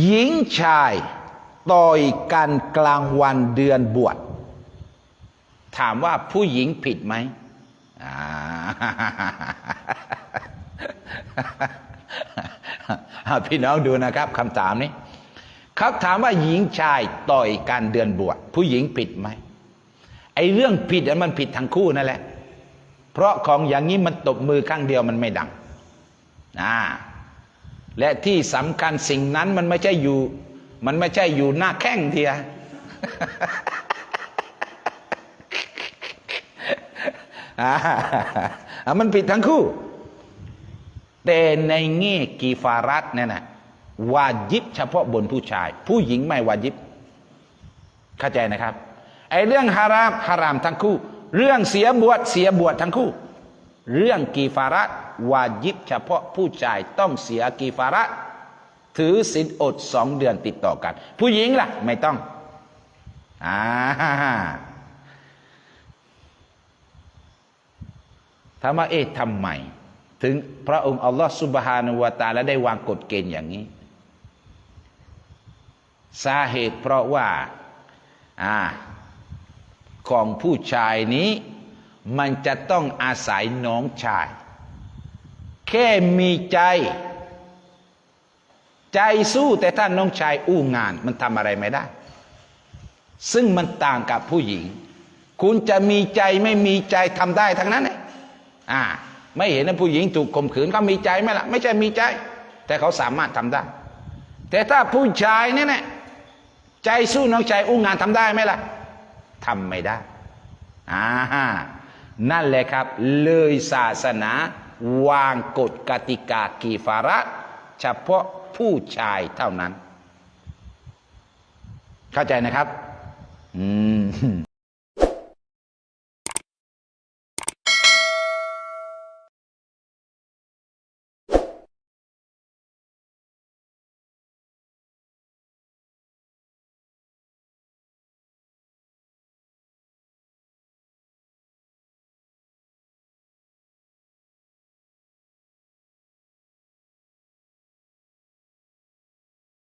หญิงชายต่อยกันกลางวันเดือนบวช ถามว่าผู้หญิงผิดไหม พี่น้องดูนะครับคำถามนี้เขาถามว่าหญิงชายต่อยกันเดือนบวช ผู้หญิงผิดไหมไอ้เรื่องผิดอะมันผิดทั้งคู่นั่นแหละ เพราะของอย่างนี้มันตบมือข้างเดียวมันไม่ดังอ่า และที่สำคัญสิ่งนั้นมันไม่ใช่อยู่ มันไม่ใช่อยู่หน้าแข้งเทียอ่ามันผิดทั้งคู่ แต่ในแง่กีฟารัตเนี่ยนะวาจิบเฉพาะบนผู้ชาย ผู้หญิงไม่วาจิบ เข้าใจนะครับไอ้เรื่องฮารามฮารามทั้งคู่ เรื่องเสียบวชเสียบวชทั้งคู่ เรื่องกีฟารัตวาจิบเฉพาะผู้ชายต้องเสียกีฟารัตถือศีลอดสองเดือนติดต่อกัน ผู้หญิงล่ะ ไม่ต้องอ่าถามว่าเอ๊ะทำไม ถึงพระองค์อัลลอฮฺสุบฮานาละตะอาลาได้วางกฎเกณฑ์อย่างนี้ สาเหตุเพราะว่าอ่าของผู้ชายนี้ มันจะต้องอาศัยน้องชาย แค่มีใจ ใจสู้แต่ถ้าน้องชายอู้งาน มันทำอะไรไม่ได้ ซึ่งมันต่างกับผู้หญิง คุณจะมีใจไม่มีใจทำได้ทั้งนั้นเลยอ่า ไม่เห็นนะผู้หญิงถูกข่มขืนเขามีใจไหมล่ะ ไม่ใช่มีใจ แต่เขาสามารถทำได้ แต่ถ้าผู้ชายเนี่ยนะใจสู้น้องชายอู้งานทำได้ไหมล่ะทำไม่ได้อ่า นั่นแหละครับ เลยศาสนาวางกฎกติกากีฟาระเฉพาะผู้ชายเท่านั้น เข้าใจนะครับ อืม